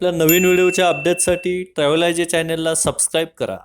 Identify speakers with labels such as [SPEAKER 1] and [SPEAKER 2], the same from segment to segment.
[SPEAKER 1] आपल्या नवीन व्हिडिओच्या अपडेटसाठी ट्रॅव्हलायजे चॅनेलला चॅनलला सबस्क्राईब करा.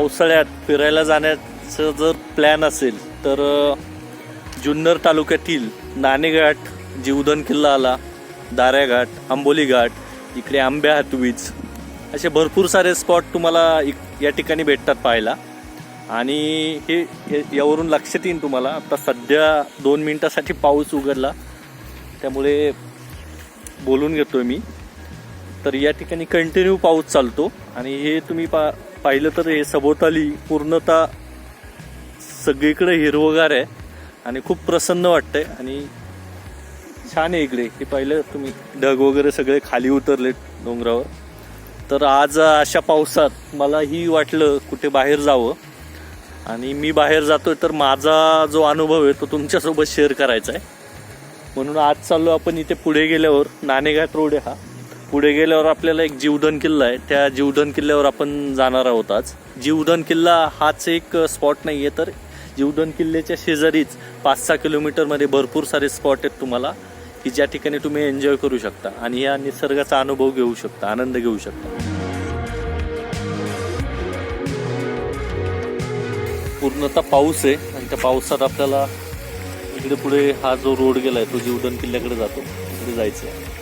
[SPEAKER 1] पावसाळ्यात फिरायला जाण्याचं जर प्लॅन असेल तर जुन्नर तालुक्यातील नाणेघाट जीवधन किल्ला आला दाऱ्याघाट आंबोली घाट इकडे आंब्या हातवीज असे भरपूर सारे स्पॉट तुम्हाला इक- या ठिकाणी भेटतात पाहायला. आणि हे हे- यावरून लक्षात येईल तुम्हाला आता सध्या दोन मिनटासाठी पाऊस उघडला त्यामुळे बोलून घेतो आहे मी. तर या ठिकाणी कंटिन्यू पाऊस चालतो. आणि हे तुम्ही पा पाहिलं तर हे सभोवताली पूर्णतः सगळीकडे हिरवगार आहे आणि खूप प्रसन्न वाटतंय आणि छान आहे इकडे. हे पाहिलं तुम्ही ढग वगैरे सगळे खाली उतरले डोंगरावर. तर आज अशा पावसात मला ही वाटलं कुठे बाहेर जावं. आणि मी बाहेर जातोय तर माझा जो अनुभव आहे तो तुमच्यासोबत शेअर करायचा आहे. म्हणून आज चाललो आपण इथे पुढे गेल्यावर नाणेघाट रोड आहे हा. पुढे गेल्यावर आपल्याला एक जीवधन किल्ला आहे. त्या जीवधन किल्ल्यावर आपण जाणार आहोत आज. जीवधन किल्ला हाच एक स्पॉट नाही आहे तर जीवधन किल्ल्याच्या शेजारीच पाच सहा किलोमीटरमध्ये भरपूर सारे स्पॉट आहेत तुम्हाला की ज्या ठिकाणी तुम्ही एन्जॉय करू शकता आणि या निसर्गाचा अनुभव घेऊ शकता आनंद घेऊ शकता. पूर्णतः पाऊस आहे आणि त्या पावसात आपल्याला इकडे पुढे हा जो रोड गेला आहे तो जीवधन किल्ल्याकडे जातो. तिकडे जायचं आहे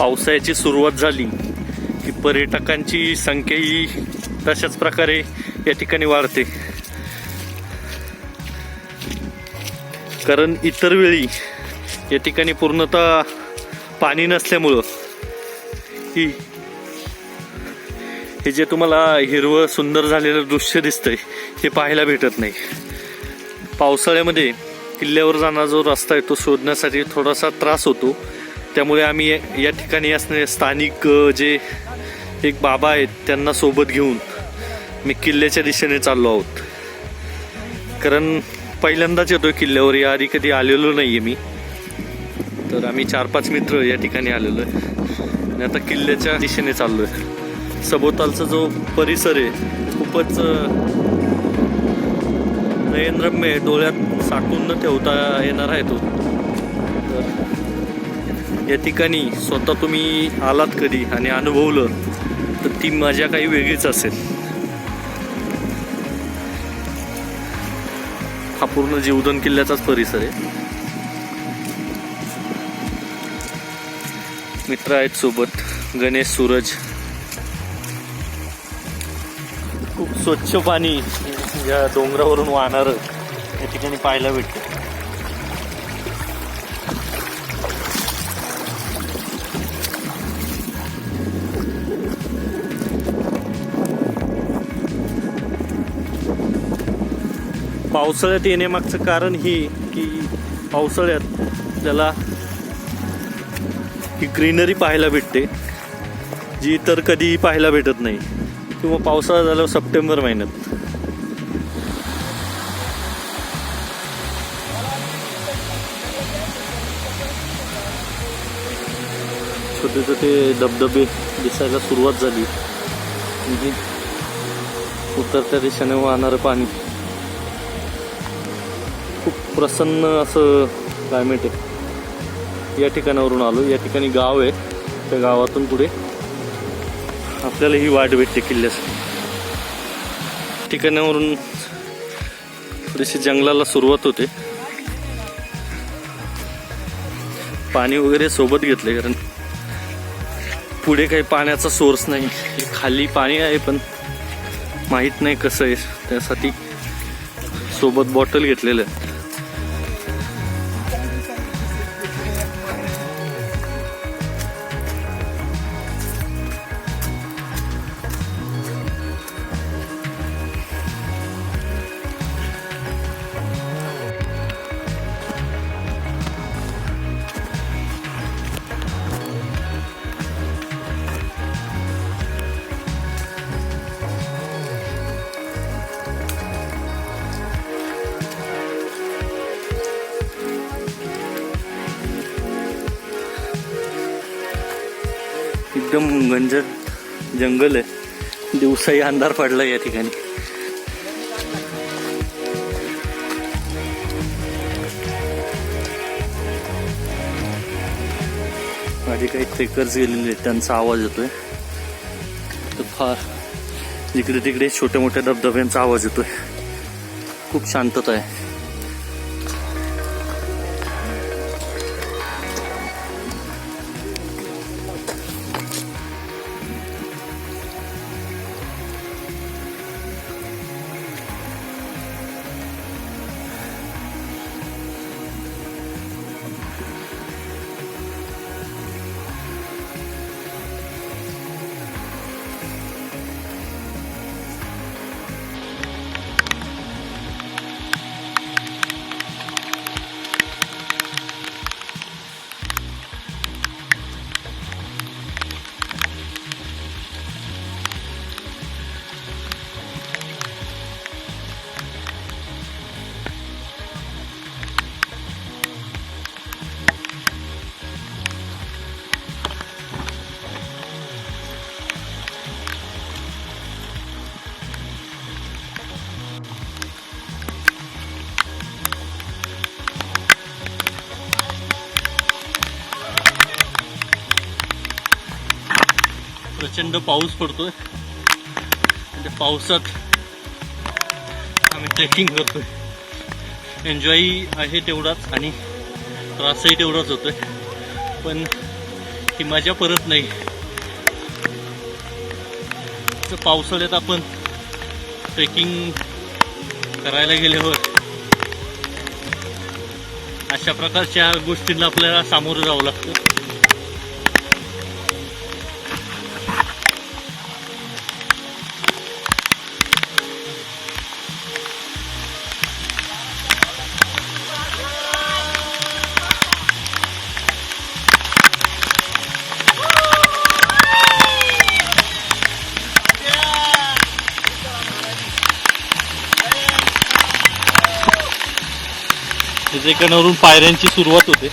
[SPEAKER 1] पावसाळ्याची सुरुवात झाली की पर्यटकांची संख्या ही तशाच प्रकारे या ठिकाणी वाढते. कारण इतर वेळी या ठिकाणी पूर्णतः पाणी नसल्यामुळं ही हे जे तुम्हाला हिरवं सुंदर झालेलं दृश्य दिसतंय हे पाहायला भेटत नाही. पावसाळ्यामध्ये किल्ल्यावर जाणारा जो रस्ता आहे तो शोधण्यासाठी थोडासा त्रास होतो. त्यामुळे आम्ही या- ठिकाणी असणारे स्थानिक जे एक बाबा आहेत त्यांना सोबत घेऊन मी किल्ल्याच्या दिशेने चाललो आहोत. कारण पहिल्यांदाच येतोय किल्ल्यावर या आधी कधी आलेलो नाही आहे मी. तर आम्ही चार पाच मित्र या ठिकाणी आलेलो आहे. आणि आता किल्ल्याच्या दिशेने चाललो आहे सभोवतालचा जो परिसर आहे खूपच नयनरम्य आहे. डोळ्यात साठवून न ठेवता येणार आहे तो. या ठिकाणी स्वतः तुम्ही आलात कधी आणि अनुभवलं तर ती मजा काही वेगळीच असेल. हा पूर्ण जीवधन किल्ल्याचाच परिसर आहे. मित्र आहेत सोबत गणेश सूरज. खूप स्वच्छ पाणी या डोंगरावरून वाहणारं या ठिकाणी पाहायला भेटतं. पावसाळ्यात येण्यामागचं कारण ही की पावसाळ्यात त्याला ही ग्रीनरी पाहायला भेटते जी इतर कधीही पाहायला भेटत नाही किंवा पावसाळा झाल्यावर सप्टेंबर महिन्यात. छोटे छोटे धबधबे दिसायला सुरुवात झाली. म्हणजे उतरत्या दिशेने वाहणारं पाणी. प्रसन्न असं क्लायमेट आहे? या ठिकाणावरून आलो या ठिकाणी गाव आहे. त्या गावातून पुढे आपल्याला ही वाट भेटते किल्ल्यासाठी. ठिकाणावरून थोडीशी जंगलाला सुरुवात होते. पाणी वगैरे सोबत घेतले कारण पुढे काही पाण्याचा सोर्स नाही. खाली पाणी आहे पण माहीत नाही कसं आहे. त्यासाठी सोबत बॉटल घेतलेलं आहे. एकदम घंजट जंगल आहे. दिवसाही अंधार पडला या ठिकाणी. माझे काही ट्रेकर्स गेलेले आहेत त्यांचा आवाज येतोय. तर फार जिकडे तिकडे छोट्या मोठ्या धबधब्यांचा आवाज येतोय. खूप शांतता आहे. प्रचंड पाऊस पडतोय. आणि त्या पावसात आम्ही ट्रेकिंग करतोय. एन्जॉय आहे तेवढाच आणि त्रासही तेवढाच होतोय. पण ही मजा परत नाही. तर पावसाळ्यात आपण ट्रेकिंग करायला गेल्यावर अशा प्रकारच्या गोष्टींना आपल्याला सामोरं जावं लागतं. त्याच्याकडून पायऱ्यांची सुरुवात होते.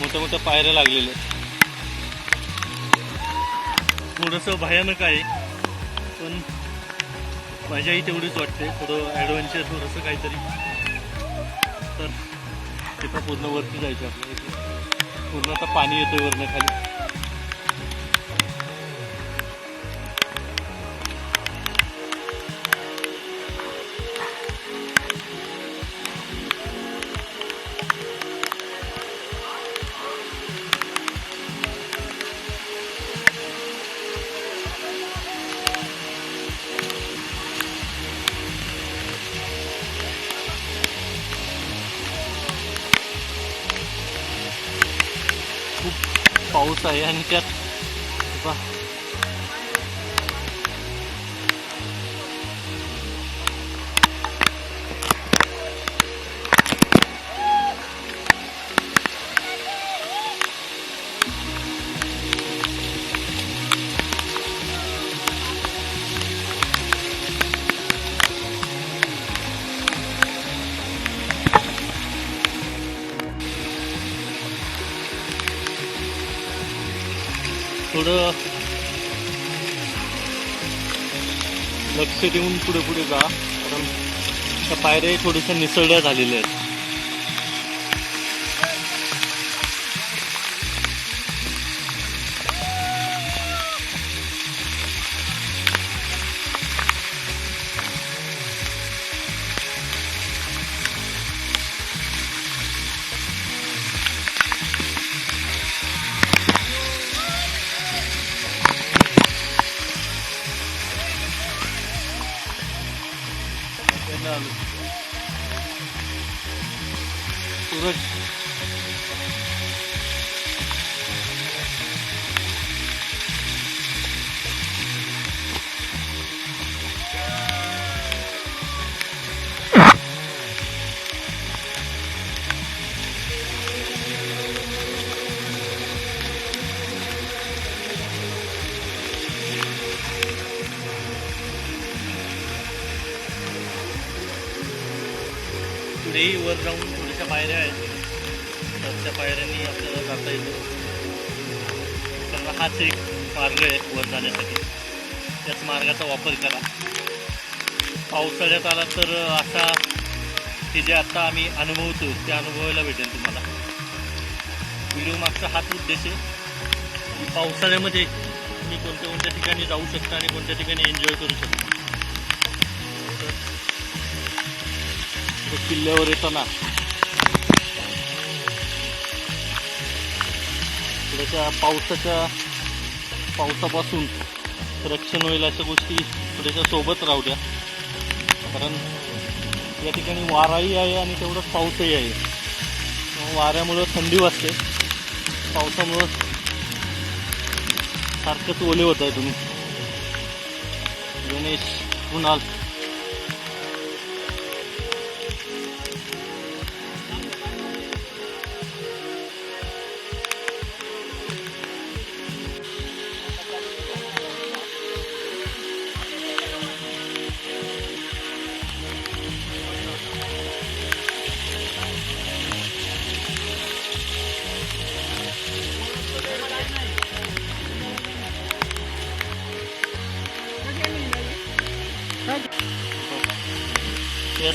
[SPEAKER 1] मोठ्या मोठ्या पायऱ्या लागलेल्या. थोडस थोडंसं भयानक आहे पण मजाही तेवढीच वाटते. थोडं ॲडव्हेंचर थोडंसं काहीतरी. तर तिथं पूर्ण वरती जायचं आपल्याला. पूर्ण आता पाणी येतोय वरनं खाली. खूप पाऊस लक्ष देऊन पुढे पुढे जा. कारण त्या पायऱ्या थोड्याशा निसरड्या झालेल्या आहेत. sağlık. Uğraş. पुढेही वर जाऊन थोड्याशा पायऱ्या आहेत. तर त्या पायऱ्यांनी आपल्याला जाता येतो. तर हाच एक मार्ग आहे वर जाण्यासाठी. त्याच मार्गाचा वापर करा. पावसाळ्यात आला तर असा हे जे आता आम्ही अनुभवतो ते अनुभवायला भेटेल तुम्हाला. व्हिडिओ मागचा हाच उद्देश आहे. पावसाळ्यामध्ये तुम्ही कोणत्या कोणत्या ठिकाणी जाऊ शकता आणि कोणत्या ठिकाणी एन्जॉय करू शकता. किल्ल्यावर येताना. थोड्याशा पावसाच्या पावसापासून रक्षण होईल अशा गोष्टी थोड्याशा सोबत राहू द्या. कारण या ठिकाणी वाराही आहे आणि तेवढंच पाऊसही आहे. वाऱ्यामुळं थंडी वाजते. पावसामुळं सारखंच ओले होत आहे तुम्ही. गणेश कुणाल?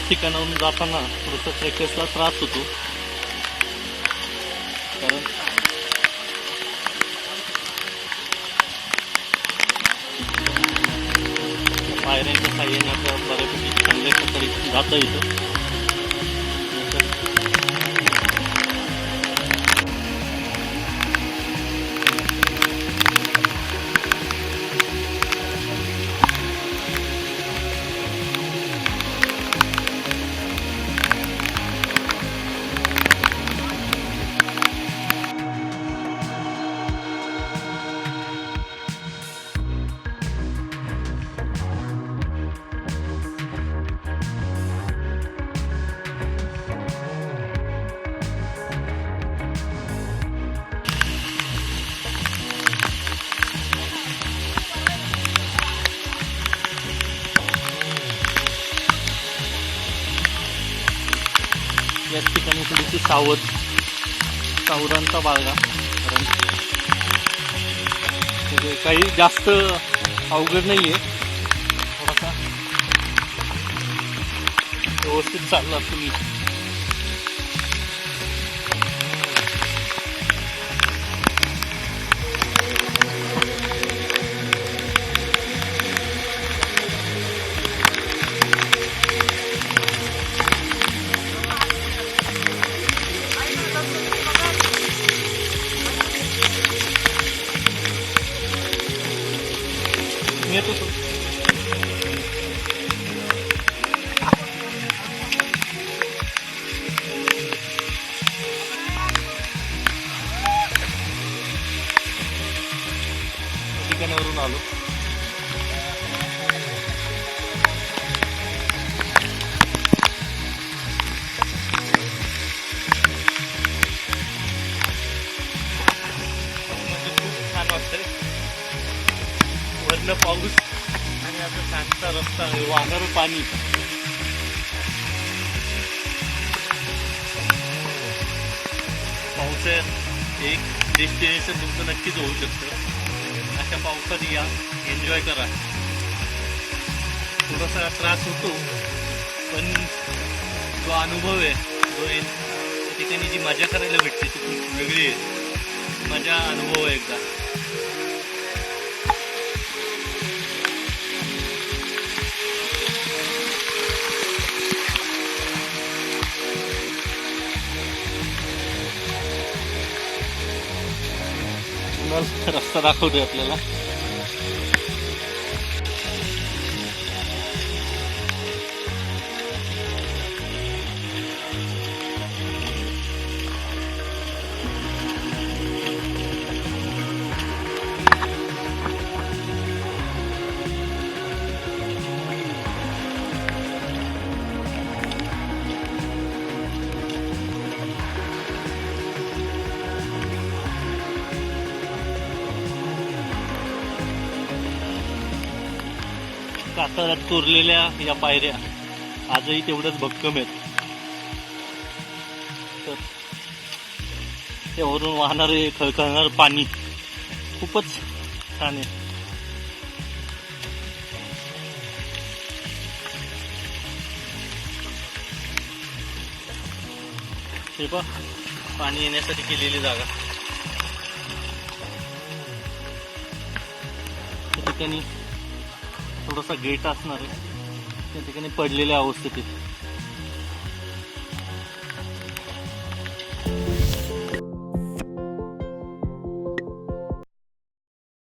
[SPEAKER 1] ठिकाणावरून जाताना थोडंसं ट्रेकर्सला त्रास होतो. कारण पायऱ्यांच्या साह्याने आपल्याला बऱ्यापैकी चांगल्या प्रकारे जाता येतं. सावध सावधानता बाळगा कारण म्हणजे काही जास्त अवघड नाही आहे थोडासा व्यवस्थित चालला तुम्ही. मी इकडनं पाऊस आणि आता शांतता रस्ता आहे वाहणारं पाणी. पावसाळ्यात एक डेस्टिनेशन तुमचं नक्कीच होऊ शकतं. अशा पावसात या एन्जॉय करा. थोडासा त्रास होतो पण जो अनुभव आहे जो त्या ठिकाणी जी मजा करायला भेटते ती खूप वेगळी आहे. मजा अनुभव आहे एकदा. पुन्हा रस्ता दाखवतोय आपल्याला. कातळात कोरलेल्या या पायऱ्या आजही तेवढ्याच भक्कम आहेत. तर त्यावरून वाहणारे खळखळणार पाणी खूपच छान आहे. हे बघ पाणी येण्यासाठी केलेली जागा. त्या ठिकाणी थोडासा गेट असणार आहे. त्या ठिकाणी पडलेल्या अवस्थेत